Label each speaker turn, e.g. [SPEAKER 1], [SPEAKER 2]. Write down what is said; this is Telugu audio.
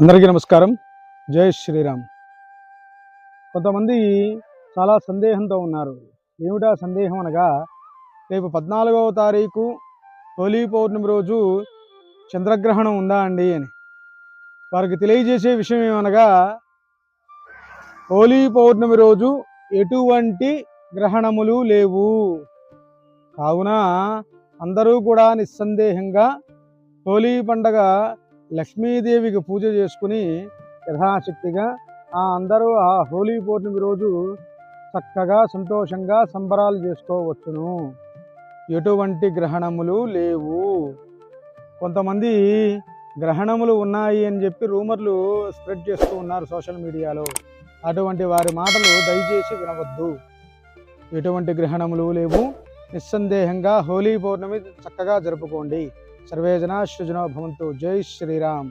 [SPEAKER 1] అందరికీ నమస్కారం. జై శ్రీరామ్. కొంతమంది చాలా సందేహంతో ఉన్నారు. ఏమిటా సందేహం అనగా రేపు పద్నాలుగవ తారీఖు హోలీ పౌర్ణమి రోజు చంద్రగ్రహణం ఉందా అండి అని. వారికి తెలియజేసే విషయం ఏమనగా హోలీ పౌర్ణమి రోజు ఎటువంటి గ్రహణములు లేవు. కావున అందరూ కూడా నిస్సందేహంగా హోలీ పండగ లక్ష్మీదేవికి పూజ చేసుకుని యథాశక్తిగా ఆ అందరూ ఆ హోలీ పౌర్ణమి రోజు చక్కగా సంతోషంగా సంబరాలు చేసుకోవచ్చును. ఎటువంటి గ్రహణములు లేవు. కొంతమంది గ్రహణములు ఉన్నాయి అని చెప్పి రూమర్లు స్ప్రెడ్ చేస్తూ ఉన్నారు సోషల్ మీడియాలో. అటువంటి వారి మాటలు దయచేసి వినవద్దు. ఎటువంటి గ్రహణములు లేవు. నిస్సందేహంగా హోలీ పౌర్ణమి చక్కగా జరుపుకోండి. సర్వేజన సృజనో భవంతు జై శ్రీరామ్